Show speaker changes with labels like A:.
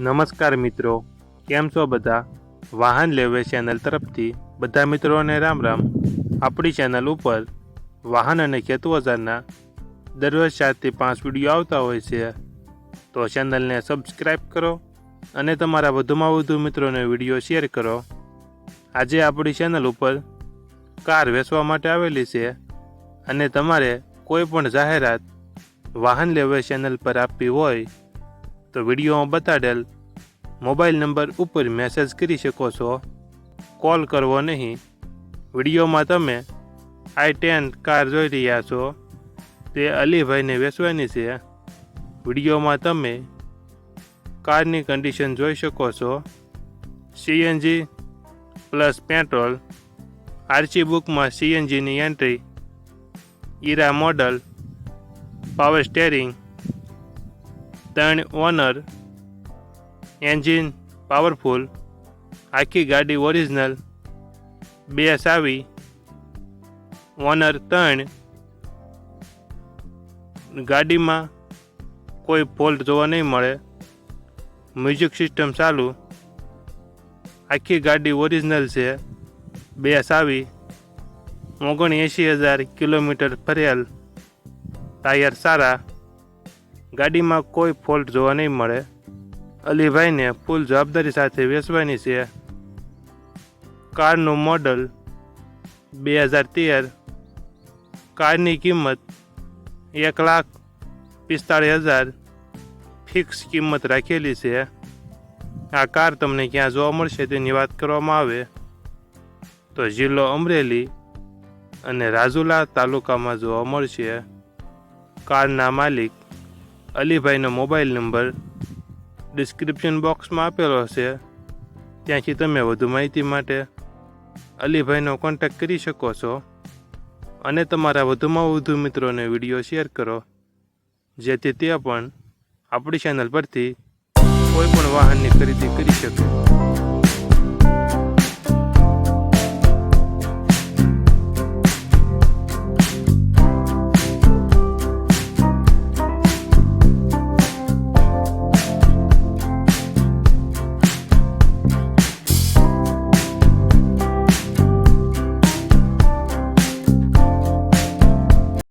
A: નમસ્કાર મિત્રો, કેમ છો બધા? વાહન લેવે ચેનલ તરફથી બધા મિત્રોને રામ રામ. આપણી ચેનલ ઉપર વાહન અને ખેતુ ઓજારના દરરોજ ચારથી પાંચ વીડિયો આવતા હોય છે. તો ચેનલને સબસ્ક્રાઈબ કરો અને તમારા વધુમાં વધુ મિત્રોને વીડિયો શેર કરો. આજે આપણી ચેનલ ઉપર કાર વેચવા માટે આવેલી છે અને તમારે કોઈ પણ જાહેરાત વાહન લેવે ચેનલ પર આપવી હોય તો વિડીયોમાં બતાડેલ. મોબાઈલ નંબર ઉપર મેસેજ કરી શકો છો. કોલ કરવો નહીં. વિડીયોમાં તમે આઈ ટેન કાર જોઈ રહ્યા છો. તે અલીભાઈને વેચવાની છે. વિડીયોમાં તમે કારની કન્ડિશન જોઈ શકો છો. CNG plus petrol. આરસી બુકમાં સીએનજીની entry. Era model. Power steering. ત્રણ ઓનર, એન્જિન પાવરફુલ, આખી ગાડી ઓરિજિનલ, બે સાવી ઓનર ત્રણ. ગાડીમાં કોઈ ફોલ્ટ જોવા નહીં મળે. મ્યુઝિક સિસ્ટમ ચાલુ. આખી ગાડી ઓરિજિનલ છે. બે સાવી ઓગણએંશી હજાર કિલોમીટર ફરેલ. ટાયર સારા. ગાડીમાં કોઈ ફોલ્ટ જોવા નહીં મળે. અલીભાઈને ફૂલ જવાબદારી સાથે વેચવાની છે. કારનું મોડલ બે હજાર તેર. કારની કિંમત એક લાખ પિસ્તાળીસ હજાર ફિક્સ કિંમત રાખેલી છે. આ કાર તમને ક્યાં જોવા મળશે તેની વાત કરવામાં આવે. તો જિલ્લો અમરેલી અને રાજુલા તાલુકામાં જોવા મળશે. કારના માલિક અલીભાઈનો મોબાઈલ નંબર ડિસ્ક્રિપ્શન બોક્સમાં આપેલો છે ત્યાંથી તમે વધુ માહિતી માટે અલીભાઈનો કોન્ટેક્ટ કરી શકો છો અને તમારા વધુમાં વધુ મિત્રોને વીડિયો શેર કરો. જેથી તે પણ આપણી ચેનલ પરથી કોઈ પણ વાહનની ખરીદી કરી શકે.